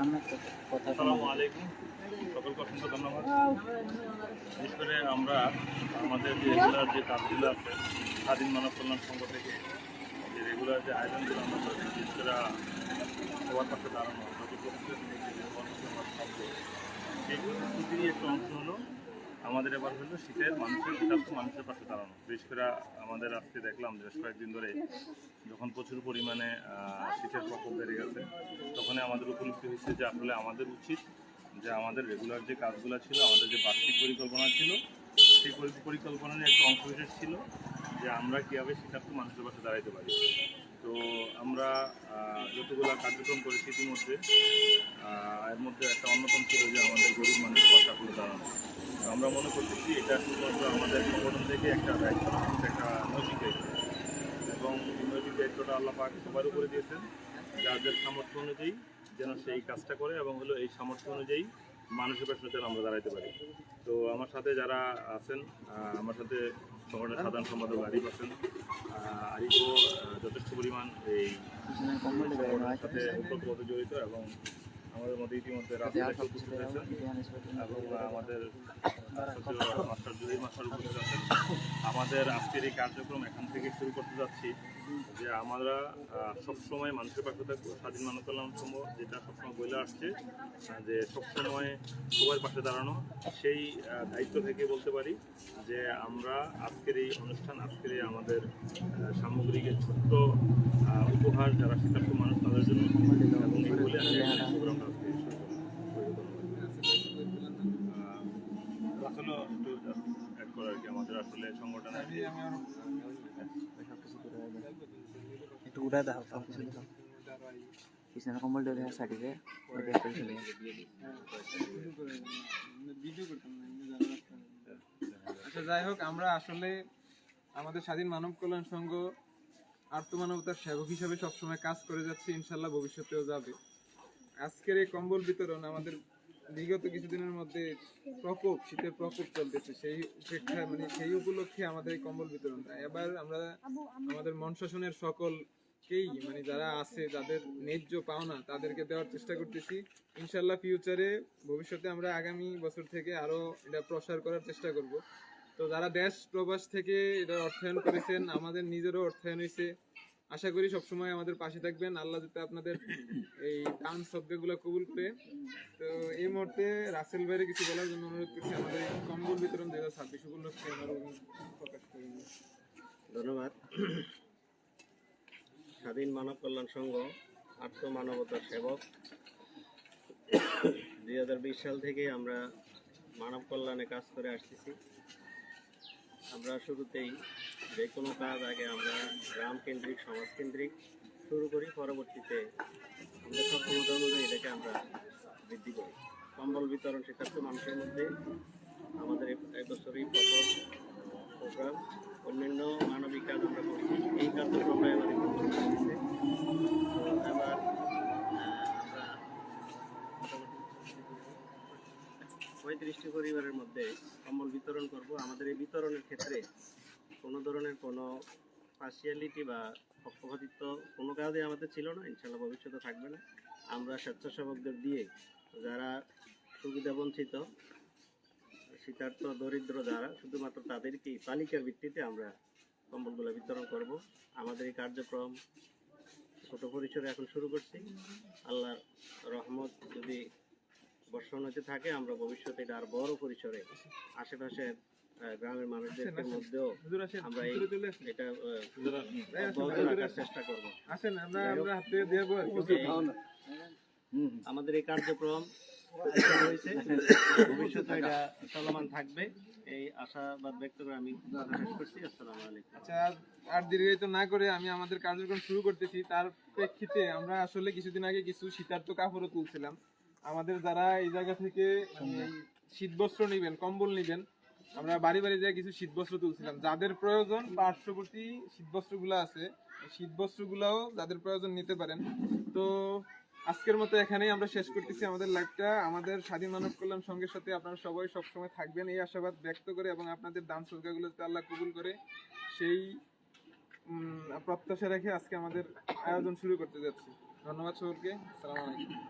আসসালামু আলাইকুম। সকলকে অসংখ্য ধন্যবাদ। বিশেষ আমরা আমাদের যে রেগুলার যে কাজগুলো আছে স্বাধীন মানব কল্যাণ সংঘ থেকে যে রেগুলার যে আয়োজনগুলো আমরা করি বিশেষ সবার পাশে দাঁড়ানো আমরা যে থাকব, সেই প্রস্তুতিরই একটা অংশ হলো আমাদের এবার হলো শীতের মানুষের শীতার্থ মানুষের পাশে দাঁড়ানো। বিশেষ করে আমাদের আজকে দেখলাম, বেশ কয়েকদিন ধরে যখন প্রচুর পরিমাণে শীতের প্রকোপ বেড়ে গেছে, তখনই আমাদের উপলব্ধি হয়েছে যে আসলে আমাদের উচিত যে আমাদের রেগুলার যে কাজগুলো ছিল, আমাদের যে বার্ষিক পরিকল্পনা ছিল, সেই পরি- পরিকল্পনার একটা অংশ বিশেষ ছিল যে আমরা কীভাবে শীতার্থ মানুষের পাশে দাঁড়াইতে পারি। তো আমরা যতগুলো কার্যক্রম করেছি ইতিমধ্যে এর মধ্যে একটা অন্যতম ছিল যে আমাদের গরিব মানুষের পাশে দাঁড়ানো। আমরা মনে করতেছি এটা শুধুমাত্র আমাদের সংগঠন থেকে একটা দায়িত্ব একটা নৈতিক দায়িত্ব। এবং নৈতিক দায়িত্বটা আল্লাহ পাক সবার উপরে দিয়েছেন যাদের সামর্থ্য অনুযায়ী যেন সেই কাজটা করে এবং হলো এই সামর্থ্য অনুযায়ী মানুষের পাশে যেন আমরা দাঁড়াইতে পারি। তো আমার সাথে যারা আছেন আমার সাথে সংগঠনের সাধারণ সম্পাদক আরিফ আছেন। আরিফও যথেষ্ট পরিমাণ এই পিছনে সাথে জড়িত এবং আমাদের মধ্যে ইতিমধ্যে এবং আমাদের মাস্টার জহির মাস্টার উপস্থিত আছেন। আমাদের আজকের এই কার্যক্রম এখান থেকে শুরু করতে যাচ্ছি যে আমরা সবসময় মানুষের পাশে থাকব স্বাধীন মানব কল্যাণ সংঘ যেটা সবসময় বলে আসছে যে সবসময় সবার পাশে দাঁড়ানো সেই দায়িত্ব থেকে বলতে পারি যে আমরা আজকের এই অনুষ্ঠান আজকের এই আমাদের সামগ্রিক ছোট্ট উপহার যারা শীতার্থ মানুষ তাদের জন্য। এবং এই বলে আমি আসলে চলে আচ্ছা যাই হোক, আমরা আসলে আমাদের স্বাধীন মানব কল্যাণ সংঘ আত্মমানবতার সেবক হিসাবে সবসময় কাজ করে যাচ্ছে, ইনশাল্লাহ ভবিষ্যতেও যাবে। আজকের এই কম্বল বিতরণ আমাদের বিগত কিছুদিনের মধ্যে প্রকোপ, শীতের প্রকোপ চলতেছে। সেই উপেক্ষায় মানে সেই উপলক্ষে আমাদের এই কম্বল বিতরণটা। এবার আমরা আমাদের মন শাসনের সকলকেই মানে যারা আছে, যাদের ন্যায্য পাওনা, তাদেরকে দেওয়ার চেষ্টা করতেছি। ইনশাল্লাহ ফিউচারে ভবিষ্যতে আমরা আগামী বছর থেকে আরও এটা প্রসার করার চেষ্টা করব। তো যারা দেশ, প্রবাস থেকে এটা অর্থায়ন করেছেন, আমাদের নিজেরও অর্থায়ন হয়েছে। আশা করি সবসময় আমাদের পাশে থাকবেন। আল্লাহ যাতে আপনাদের এই দান সদ্গাগুলো কবুল করে। তো এই মুহূর্তে রাসেল ভাইয়ের কিছু বলার জন্য অনুরোধ করছি, আমাদের কম্বল বিতরণ দুই হাজার ছাব্বিশ উপলক্ষে প্রকাশ ধন্যবাদ। স্বাধীন মানব কল্যাণ সংঘ আত্ম মানবতার সেবক। দুই হাজার বিশ সাল থেকে আমরা মানব কল্যাণে কাজ করে আসতেছি। আমরা শুরুতেই যে কোনো কাজ আগে আমরা গ্রাম কেন্দ্রিক, সমাজ কেন্দ্রিক শুরু করি, পরবর্তীতে আমাদের সক্ষমতা অনুযায়ী এটাকে আমরা বৃদ্ধি করি। কম্বল বিতরণ শীতার্থ মানুষের মধ্যে আমাদের এ- এবছরই প্রথম প্রোগ্রাম। অন্যান্য মানবিক কাজ আমরা করি এই কার্যক্রমটা এবারে আমরা পঁয়ত্রিশটি পরিবারের মধ্যে কম্বল বিতরণ করব। আমাদের এই বিতরণের ক্ষেত্রে কোনো ধরনের কোনো পার্সিয়ালিটি বা পক্ষপাতিত্ব কোনো কাজে আমাদের ছিল না, ইনশাল্লাহ ভবিষ্যতে থাকবে না। আমরা স্বেচ্ছাসেবকদের দিয়ে যারা সুবিধা বঞ্চিত শীতার্থ দরিদ্র যারা, শুধুমাত্র তাদেরকেই তালিকার ভিত্তিতে আমরা কম্বলগুলো বিতরণ করব। আমাদের এই কার্যক্রম ছোট পরিসরে এখন শুরু করছি। আল্লাহর রহমত যদি বর্ষণ হতে থাকে, আমরা ভবিষ্যতে এটা আর বড় পরিসরে আশেপাশের গ্রামের মানুষদের মধ্যেও আমরা এটা রাখার চেষ্টা করব। আসেন আমরা আমরা হাত দেবো আর আমাদের এই কার্যক্রম হয়েছে ভবিষ্যতে এটা চলমান থাকবে। এই আশাবাদ ব্যক্ত করে আমি শেষ করছি। আসসালামু আলাইকুম। আচ্ছা আর- দীর্ঘায়িত না করে আমি আমাদের কার্যক্রম শুরু করতেছি। তার প্রেক্ষিতে আমরা আসলে কিছুদিন আগে কিছু শীতার্থ কাপড়ও তুলছিলাম। আমাদের যারা এই জায়গা থেকে শীতবস্ত্র নিবেন কম্বল নিবেন আমরা বাড়ি বাড়ি যায় কিছু শীতবস্ত্র তুলছিলাম, যাদের প্রয়োজন পার্শ্ববর্তী শীতবস্ত্রগুলো আছে শীতবস্ত্রগুলোও যাদের প্রয়োজন নিতে পারেন। তো আজকের মতো এখানেই আমরা শেষ করতেছি আমাদের লাইভটা। আমাদের স্বাধীন মানব কল্যাণ সংঘের সাথে আপনারা সবাই সবসময় থাকবেন। এই আশাবাদ ব্যক্ত করে এবং আপনাদের দান সদকাগুলো আল্লাহ কবুল করে, সেই প্রত্যাশা রেখে আজকে আমাদের আয়োজন শুরু করতে যাচ্ছি। ধন্যবাদ সবাইকে সালাম আলাইকুম।